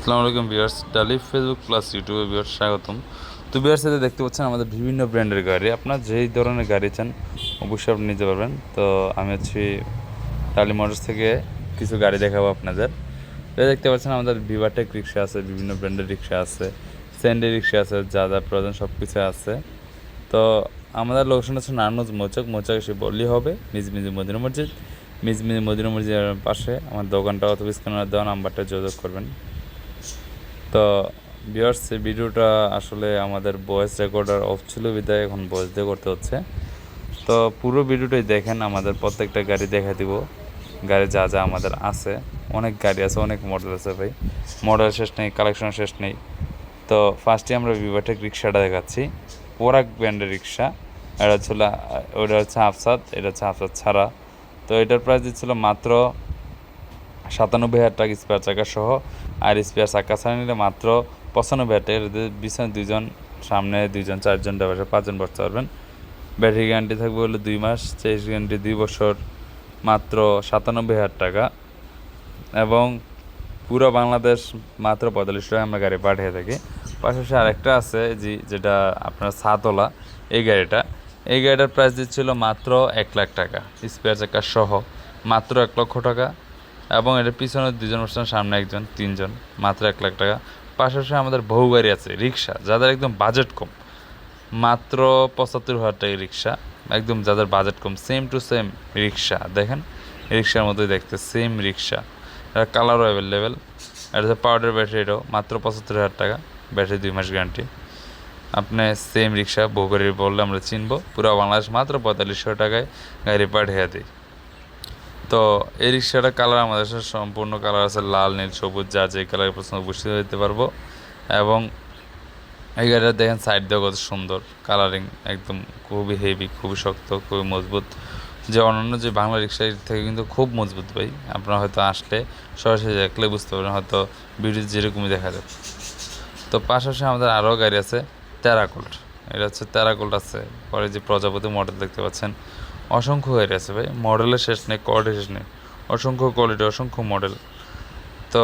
আসসালামু আলাইকুম বিয়ার্স ডালি ফেসবুক প্লাস ইউটিউবে বিয়ার্স স্বাগতম। তো বিয়ার্স সাথে দেখতে পাচ্ছেন আমাদের বিভিন্ন ব্র্যান্ডের গাড়ি। আপনার যেই ধরনের গাড়ি চান, অবশ্যই আপনি নিতে পারবেন। তো আমি হচ্ছি ডালি মোটরস থেকে কিছু গাড়ি দেখাবো আপনাদের। দেখতে পাচ্ছেন আমাদের ভিভাটেক রিক্সা আছে, বিভিন্ন ব্র্যান্ডের রিক্সা আছে স্যান্ডি রিক্সা আছে, যা যা প্রয়োজন সব কিছু আছে। তো আমাদের লোকেশন হচ্ছে নারায়ণগঞ্জ মোচক। মোচক এসে বললেই হবে, মিজমিজি মদিনা মসজিদ। মিজমিজি মদিনা মসজিদের পাশে আমার দোকানটা অথবা স্ক্যানার দেওয়া নাম্বারটা যোগাযোগ করবেন। তো বিয়ার্স এই ভিডিওটা আসলে আমাদের ভয়েস রেকর্ডার অফ ছিল, বিদায়। এখন ভয়েস দিয়ে করতে হচ্ছে। তো পুরো ভিডিওটাই দেখেন, আমাদের প্রত্যেকটা গাড়ি দেখা দিব। গাড়ি যা যা আমাদের আছে, অনেক গাড়ি আছে, অনেক মডেল আছে ভাই। মডেল শেষ নেই কালেকশন শেষ নেই। তো ফার্স্টে আমরা ভিভাটেক রিক্সাটা দেখাচ্ছি। পোরাক ব্র্যান্ডের রিক্সা এটা ছিল, ওটা হচ্ছে আফসাদ এটা হচ্ছে আফসাদ ছাড়া। তো এটার প্রাইস দিচ্ছিল মাত্র সাতানব্বই হাজার টাকা স্পেয়ার চাকা সহ। আর স্পেয়ার চাকা ছাড়া মাত্র পঁচানব্বই হাজার টাকা এটাতে পিছনে দুইজন, সামনে দুইজন, চারজন ড্রাইভার পাঁচজন বসতে পারবেন। ব্যাটারি গ্যারান্টি থাকবে হলো দুই মাস চেস গ্যারান্টি দুই বছর, মাত্র সাতানব্বই হাজার টাকা। এবং পুরো বাংলাদেশ মাত্র পঁয়তাল্লিশ টাকা আমরা গাড়ি পাঠিয়ে থাকি। পাশাপাশি আরেকটা আছে জি, যেটা আপনার সাতওলা এই গাড়িটা। এই গাড়িটার প্রাইস দিচ্ছিল মাত্র এক লাখ টাকা। স্পেয়ার চাকা সহ মাত্র এক লক্ষ টাকা। এবং এটার পিছনে দুজন বসছেন সামনে একজন, তিনজন, মাত্র এক লাখ টাকা। পাশাপাশি আমাদের বহু গাড়ি আছে, রিক্সা, যাদের একদম বাজেট কম। মাত্র পঁচাত্তর হাজার টাকা রিক্সা, একদম যাদের বাজেট কম সেম টু সেম রিক্সা। দেখেন, রিক্সার মতোই দেখতে সেম রিক্সা। এটা কালারও অ্যাভেলেবেল এটা হচ্ছে পাউডার ব্যাটারি এটাও, মাত্র পঁচাত্তর হাজার টাকা ব্যাটারি দুই মাস গ্যারান্টি আপনি সেম রিক্সা, বহু গাড়ি বললে আমরা চিনবো। পুরো বাংলাদেশ মাত্র পঁয়তাল্লিশশো টাকায় গাড়ি পাঠিয়ে দিই তো এই রিক্সাটা কালার আমাদের কাছে সম্পূর্ণ কালার আছে, লাল, নীল, সবুজ, যা যে কালারের পছন্দ বুঝতে দিতে পারব। এবং এই গাড়িটা দেখেন সাইড দিয়ে কত সুন্দর। কালারিং একদম খুবই হেভি খুবই শক্ত, খুবই মজবুত। যে অন্যান্য যে বাংলা রিক্সা থেকে কিন্তু খুব মজবুত ভাই। আপনারা হয়তো আসলে সরাসরি দেখলে বুঝতে পারবেন, হয়তো ভিডিও যেরকমই দেখা যাবে তো পাশাপাশি আমাদের আরও গাড়ি আছে তেরাকোল্ট এটা হচ্ছে তেরাকোল্ট আছে, পরে যে প্রজাপতি মডেল দেখতে পাচ্ছেন। অসংখ্য হয়ে গেছে ভাই। মডেলের শেষ নেই কোয়ালিটি শেষ নেই। অসংখ্য কোয়ালিটি অসংখ্য মডেল তো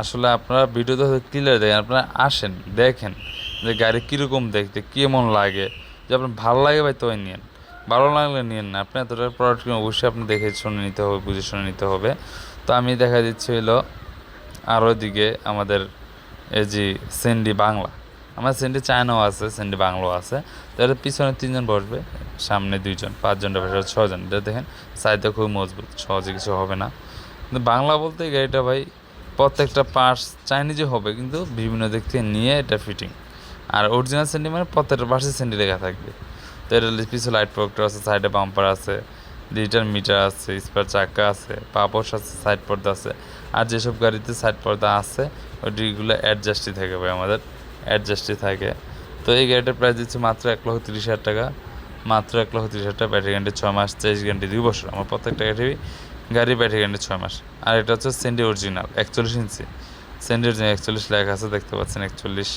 আসলে আপনারা ভিডিওতে হয়তো ক্লিয়ার দেখেন, আপনারা আসেন, দেখেন যে গাড়ি কীরকম দেখতে, কেমন লাগে। যে আপনার ভালো লাগে ভাই তো নিয়েন। ভালো লাগলে নিয়েন না। আপনি এতটা প্রোডাক্ট কিনে অবশ্যই আপনি দেখে শুনে নিতে হবে, বুঝে শুনে নিতে হবে। তো আমি দেখা দিচ্ছি হলো আরও দিকে আমাদের এই যে সেন্ডি বাংলা আমার সেন্ডি চায়নাও আছে, সেন্টে বাংলাও আছে। তো এর পিছনে তিনজন বসবে, সামনে দুইজন, পাঁচজন বসবে ছজন। এটা দেখেন সাইডটা খুব মজবুত, সহজে কিছু হবে না। কিন্তু বাংলা বলতে গাড়িটা ভাই, প্রত্যেকটা পার্টস চাইনিজে হবে, কিন্তু বিভিন্ন দিক থেকে নিয়ে এটা ফিটিং আর অরিজিনাল সেন্ডি মানে প্রত্যেকটা পার্টসে সেন্ডি লেখা থাকবে। তো এটা পিছনে লাইট প্রোডাক্টর আছে সাইডে বাম্পার আছে ডিজিটাল মিটার আছে স্পেয়ার চাকা আছে পাপোশ আছে সাইড পর্দা আছে। আর যেসব গাড়িতে সাইড পর্দা আছে ওই ওইগুলো অ্যাডজাস্টই থাকে ভাই আমাদের। অ্যাডজাস্টই থাকে। তো এই গাড়িটার প্রাইস দিচ্ছে মাত্র এক লক্ষ তিরিশ হাজার টাকা। মাত্র এক লক্ষ তিরিশ হাজার টাকা ব্যাটারি গ্যারান্টি ছয় মাস, তেইশ গ্যারান্টি দুই বছর। আমার প্রত্যেকটা গাড়ি গাড়ি ব্যাটারি গ্যারান্টি ছয় মাস। আর এটা হচ্ছে সেন্ডি অরিজিনাল একচল্লিশ ইঞ্চি। সেন্ডি অরিজিনাল একচল্লিশ লেখা আছে, দেখতে পাচ্ছেন একচল্লিশ।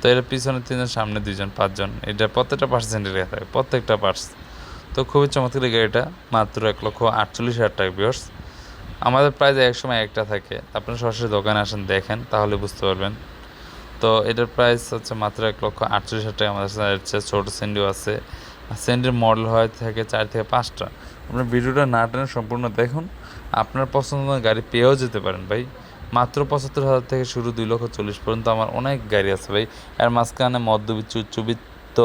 তো এর পিছনে তিনজন, সামনে দুইজন, পাঁচজন। এটা প্রত্যেকটা পার্টস সেন্ডি লেখা থাকে, প্রত্যেকটা পার্টস তো খুবই চমৎকার গাড়িটা, মাত্র এক লক্ষ আটচল্লিশ হাজার টাকা বিয়ার্স আমাদের প্রায় এক সময় একটা থাকে। আপনারা সরাসরি দোকানে আসেন, দেখেন, তাহলে বুঝতে পারবেন। তো এটার প্রাইস হচ্ছে মাত্র এক লক্ষ আটচল্লিশ হাজার টাকা। আমাদের কাছে ছোটো স্যান্ডিও আছে। স্যান্ডির মডেল হয় থাকে চার থেকে পাঁচটা। আপনার ভিডিওটা না টেনে সম্পূর্ণ দেখুন। আপনার পছন্দ গাড়ি পেয়েও যেতে পারেন ভাই। মাত্র পঁচাত্তর হাজার থেকে শুরু দুই লক্ষ চল্লিশ পর্যন্ত আমার অনেক গাড়ি আছে ভাই। এর মাঝখানে মধ্যবিত্ত উচ্চবিত্ত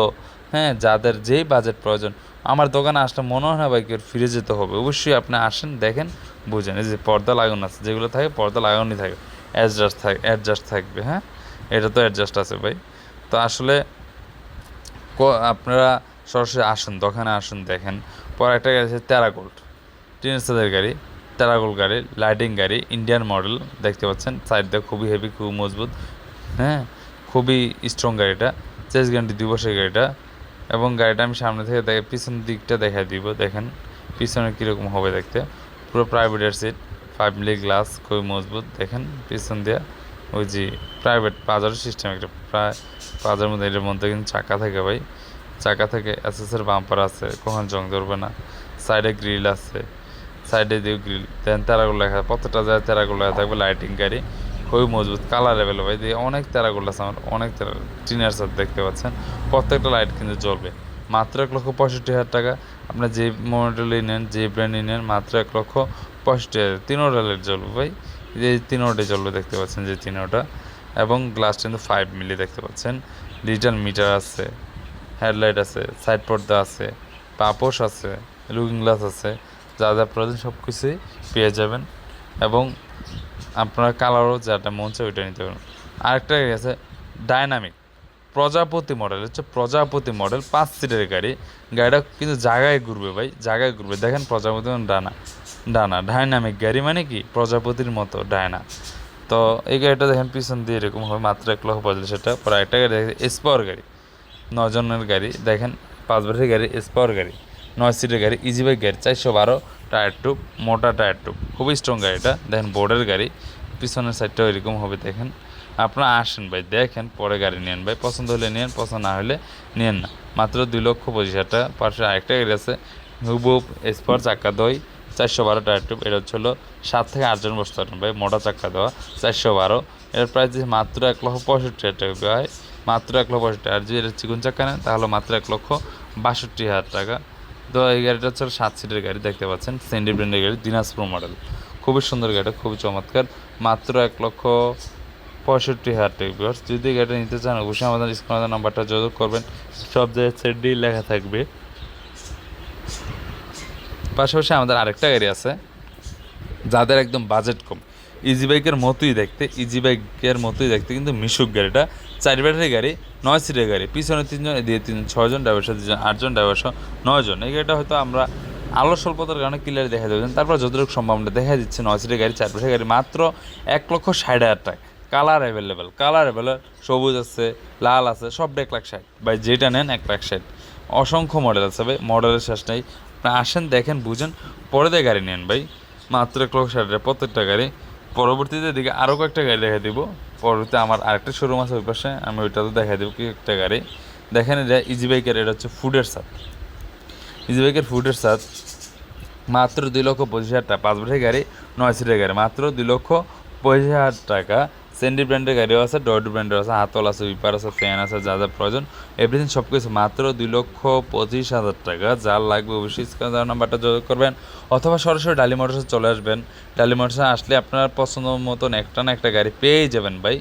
হ্যাঁ যাদের যেই বাজেট প্রয়োজন। আমার দোকানে আসলে মনে হয় না ভাই ফিরে যেতে হবে। অবশ্যই আপনি আসেন, দেখেন, বুঝেন। এই যে পর্দা লাগানো আছে, যেগুলো থাকে, পর্দা লাগানোই থাকে। অ্যাডজাস্ট থাক অ্যাডজাস্ট থাকবে হ্যাঁ? এটা তো অ্যাডজাস্ট আছে ভাই। তো আসলে আপনারা সরাসরি আসুন, দোকানে আসুন, দেখেন। পরে একটা গাড়ি আছে তেরাগোল্ড টিনেসাদের গাড়ি তেরাগোল্ড গাড়ি লাইটিং গাড়ি ইন্ডিয়ান মডেল দেখতে পাচ্ছেন। সাইডটা খুবই হেভি খুব মজবুত। হ্যাঁ খুবই স্ট্রং গাড়িটা। চেস গ্যারান্টি দুই বছরের গাড়িটা। এবং গাড়িটা আমি সামনে থেকে দেখে, পিছন দিকটা দেখা দিব, দেখেন। পিছনে কীরকম হবে দেখতে। পুরো প্রাইভেটের সিট ফাইভ মিলি গ্লাস খুবই মজবুত, দেখেন। পিছন দিয়ে ওই যে প্রাইভেট বাজারের সিস্টেম একটা, প্রায় বাজারের মধ্যে এটার মধ্যে কিন্তু চাকা থাকে ভাই। চাকা থেকে এসএসের বাম্পার আছে কখন জং ধরবে না। সাইডে গ্রিল আছে সাইডে দিয়ে গ্রিল দেন তেরাগুলো লেখা প্রত্যেকটা জায়গায় তেরাগুলো লেখা থাকবে লাইটিং গাড়ি। খুবই মজবুত কালার অ্যাভেলেবল ভাই, দিয়ে অনেক তেরাগুলো আছে আমার, অনেক তেরা টিনের সাথে দেখতে পাচ্ছেন। প্রত্যেকটা লাইট কিন্তু জ্বলবে। মাত্র এক লক্ষ পঁয়ষট্টি হাজার টাকা আপনার যে মডেলই নেন, যে ব্র্যান্ডই নেন, মাত্র এক লক্ষ পঁয়ষট্টি হাজার। তিনোটা লাইট জ্বলবে ভাই। এই তিনোটাই চলবে দেখতে পাচ্ছেন, যে তিনোটা। এবং গ্লাস কিন্তু ফাইভ মিলি দেখতে পাচ্ছেন। ডিজিটাল মিটার আছে হেডলাইট আছে সাইড পর্দা আছে, পাপোশ আছে লুকিং গ্লাস আছে। যা যা প্রয়োজন সব কিছুই পেয়ে যাবেন। এবং আপনার কালারও যেটা মন চায় ওইটা নিতে পারেন আরেকটা আছে ডাইনামিক প্রজাপতি মডেল হচ্ছে প্রজাপতি মডেল পাঁচ সিটের গাড়ি। গাড়িটা কিন্তু জায়গায় ঘুরবে ভাই, জায়গায় ঘুরবে। দেখেন প্রজাপতি ডানা। ডানা ডাইনামিক গাড়ি মানে কি? প্রজাপতির মতো ডায়না। তো এই গাড়িটা দেখেন পিছন দিয়ে এরকম হবে, মাত্র এক লক্ষ পঁয়তাল্লিশ টাকা। পরে একটা গাড়ি দেখেন এসপাওয়ার গাড়ি। নজনের গাড়ি। দেখেন পাঁচ বারের গাড়ি এসপাওয়ার গাড়ি। নয় সিটের গাড়ি ইজি বাইক গাড়ি, চারশো বারো টায়ার টুপ মোটা টায়ার টুপ খুবই স্ট্রং গাড়িটা। দেখেন বোর্ডের গাড়ি। পিছনের সাইডটাও এরকম হবে, দেখেন। আপনারা আসেন ভাই, দেখেন, পরে গাড়ি নেন ভাই, পছন্দ হলে নেন, পছন্দ না হলে নেন না। মাত্র দুই লক্ষ পঁচিশ হাজার টাকা। পাশে আরেকটা গাড়ি আছে হুবুব এসপার চাক্কা দই, চারশো বারো টায়ার টুপ এটা হচ্ছে হলো সাত থেকে আটজন বসতে পারেন ভাই, মোটা চাক্কা দেওয়া, চারশো বারো। এর প্রাইস যে মাত্র এক লক্ষ পঁয়ষট্টি হাজার টাকা হয় মাত্র এক লক্ষ পঁয়ষট্টি আর যদি এটা চিকুন চাক্কা নেন, তাহলে মাত্র এক লক্ষ বাষট্টি হাজার টাকা। তো এই গাড়িটা হচ্ছে সাত সিটের গাড়ি, দেখতে পাচ্ছেন সেন্ডি ব্র্যান্ডের গাড়ি দিনাজপুর মডেল খুবই সুন্দর গাড়িটা, খুবই চমৎকার, মাত্র এক লক্ষ পঁয়ষট্টি হাজার টাকা। যদি গাড়িটা নিতে চান, অবশ্যই আমাদের স্ক্রিনে নাম্বারটা যোগাযোগ করবেন। সব জায়গায় সেন্ডি লেখা থাকবে। পাশাপাশি আমাদের আরেকটা গাড়ি আছে, যাদের একদম বাজেট কম। ইজি বাইকের মতোই দেখতে ইজি বাইকের মতোই দেখতে কিন্তু মিশুক গাড়িটা। চার ব্যাটারি গাড়ি, নয় সিটের গাড়ি, পিছনে তিনজন দিয়ে তিনজন, ছয়জন ড্রাইভার সাথে দুজন, আটজন ড্রাইভার সহ নয়জন। এই গাড়িটা হয়তো আমরা আলো স্বল্পতার কারণে ক্লিয়ার দেখা যাবেন তারপর যতটুকু সম্ভব দেখা দিচ্ছে, নয় সিটের গাড়ি, চার ব্যাটারি গাড়ি, মাত্র এক লক্ষ ষাট হাজার টাকা। কালার অ্যাভেলেবেল কালার অ্যাভেলেবেল, সবুজ আছে, লাল আছে, সব এক লাখ ষাট। ভাই, যেটা নেন এক লাখ ষাট। অসংখ্য মডেল আছে ভাই মডেলের শেষ নেই। আপনি আসেন, দেখেন, বুঝেন, পরে দিয়ে গাড়ি নেন ভাই। মাত্র এক লক্ষ ষাট প্রত্যেকটা গাড়ি। পরবর্তীতে দিকে আরও কয়েকটা গাড়ি দেখা দিব। পরবর্তীতে আমার আরেকটা শোরুম আছে ওই পাশে, আমি ওইটাতে দেখা দেবো কি একটা গাড়ি। দেখেন এটা ইজি বাইকের এটা হচ্ছে ফুডের সাথ ইজি বাইকের ফুডের সাথ মাত্র দুই লক্ষ পঁচিশ হাজার টাকা। পাঁচ বছরের গাড়ি, নয় সিটের গাড়ি, মাত্র দুই লক্ষ পঁচিশ হাজার টাকা। সেন্ডি ব্র্যান্ডের গাড়িও আছে ডয়েড ব্র্যান্ডের আছে, হাতল আছে উইপার আছে ফ্যান আছে, যা যা প্রয়োজন। এভরিথিং সব কিছু মাত্র দুই লক্ষ পঁচিশ হাজার টাকা। যার লাগবে অবশ্যই স্ক্রিনে নাম্বারটা যোগাযোগ করবেন, অথবা সরাসরি ডালি মোটরসে চলে আসবেন। ডালি মোটরসে আসলে আপনার পছন্দ মতন একটা না একটা গাড়ি পেয়েই যাবেন ভাই।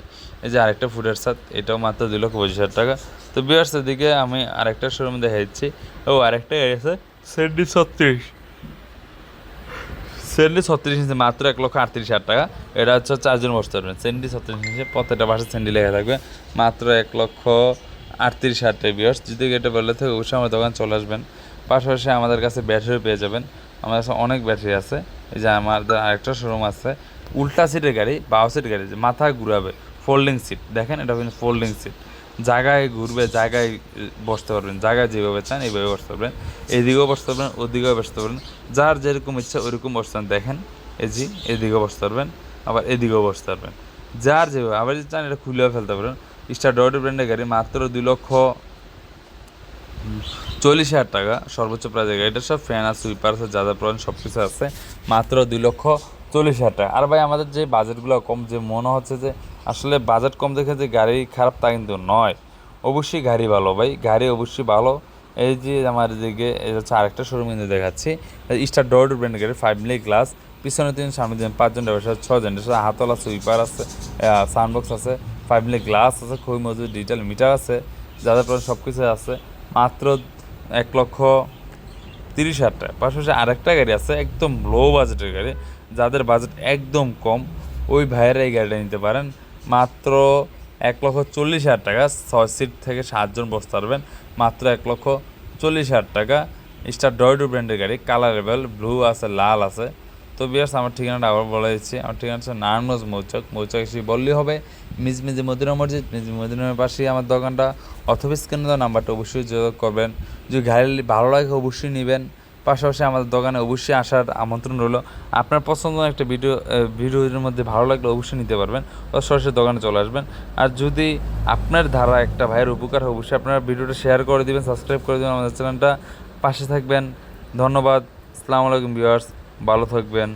এই যে আরেকটা ফুডের সাথ এটাও মাত্র দুই লক্ষ পঁচিশ হাজার টাকা। তো বিয়ার্সের দিকে আমি আরেকটা শোরুম দেখা দিচ্ছি ও, আরেকটা গাড়ি আছে সেন্ডি ছত্রিশ। সেন্ডি ছত্রিশ ইঞ্চি, মাত্র এক লক্ষ আটত্রিশ হাজার টাকা। এটা হচ্ছে চারজন বসতে পারবেন। সেন্ডি ছত্রিশ ইঞ্চি, প্রত্যেকটা বাসে সেন্ডি লেখা থাকবে। মাত্র এক লক্ষ আটত্রিশ হাজার টাকা বিয়ার্স যদি এটা বললে থেকে অবশ্যই আমার দোকান চলে আসবেন। পাশাপাশি আমাদের কাছে ব্যাটারি পেয়ে যাবেন। আমাদের কাছে অনেক ব্যাটারি আছে। এই যে আমাদের আরেকটা শোরুম আছে। উল্টা সিটের গাড়ি বাউ সিট গাড়ি, যে মাথা ঘুরাবে ফোল্ডিং সিট দেখেন, এটা কিন্তু ফোল্ডিং সিট জায়গায় ঘুরবে, জায়গায় বসতে পারবেন, জায়গায় যেভাবে চান এইভাবে বসতে পারবেন। এদিকেও বসতে পারবেন, ওদিকেও বসতে পারবেন। যার যেরকম ইচ্ছা ওইরকম বসতেন, দেখেন, এই জি এদিকেও বসতে পারবেন, আবার এদিকেও বসতে পারবেন। যার যেভাবে, আবার যদি চান এটা খুলেও ফেলতে পারবেন স্টার ডট ব্র্যান্ডের গাড়ি মাত্র দুই লক্ষ চল্লিশ হাজার টাকা। সর্বোচ্চ প্রাইজের গাড়িটা সব ফ্যান আছে সুইপার আছে যা যা প্রয়োজন সব কিছু আছে। মাত্র দুই লক্ষ চল্লিশ হাজার টাকা। আর ভাই, আমাদের যে বাজেটগুলো কম, যে মনে হচ্ছে যে আসলে বাজেট কম দেখে যে গাড়ি খারাপ তা কিন্তু নয়। অবশ্যই গাড়ি ভালো ভাই, গাড়ি অবশ্যই ভালো। এই যে আমার দিকে এটা হচ্ছে আরেকটা শোরুম কিন্তু দেখাচ্ছি। স্টার ডোর ব্র্যান্ডের গাড়ি ফাইভ মিলি গ্লাস পিছনে তিন, সামনে তিন, পাঁচজন ড্রাইভার ছজন হাতল আছে সুইপার আছে সাউন্ডবক্স আছে ফাইভ মিলি গ্লাস আছে, খুবই মজুদ ডিজিটাল মিটার আছে, যাদের প্রয়োজন সব কিছু আছে। মাত্র এক লক্ষ তিরিশ হাজার টাকা। পাশাপাশি আরেকটা গাড়ি আছে, একদম লো বাজেটের গাড়ি যাদের বাজেট একদম কম, ওই ভাইয়েরা এই গাড়িটা নিতে পারেন। মাত্র এক লক্ষ চল্লিশ হাজার টাকা, ছয় সিট থেকে সাতজন বসতে পারবেন। মাত্র এক লক্ষ চল্লিশ হাজার টাকা। স্টার ডয়ডু ব্র্যান্ডের গাড়ি কালারেবল ব্লু আছে, লাল আছে। তো বিয়ার্স আমার ঠিকানাটা আবার বলে দিচ্ছি। আমার ঠিকানা হচ্ছে নারায়ণগঞ্জ মৌচক। মৌচক এসে বললেই হবে, মিজ মিজি মদিনা মসজিদ মিজি মদিনার পাশেই আমার দোকানটা। অথবা স্ক্রিনে দেওয়া নাম্বারটা অবশ্যই যোগাযোগ করবেন। যদি গাড়ি ভালো লাগে, অবশ্যই নেবেন। পাশাপাশি আমাদের দোকানে অবশ্যই আসার আমন্ত্রণ রইল। আপনার পছন্দ একটা ভিডিও ভিডিওর মধ্যে ভালো লাগলে অবশ্যই নিতে পারবেন ও সরাসরি দোকানে চলে আসবেন। আর যদি আপনার ধারা একটা ভাইয়ের উপকার হয়, অবশ্যই আপনারা ভিডিওটা শেয়ার করে দিবেন সাবস্ক্রাইব করে দেবেন আমাদের চ্যানেলটা পাশে থাকবেন। ধন্যবাদ। আসসালামু আলাইকুম ভিউয়ার্স ভালো থাকবেন।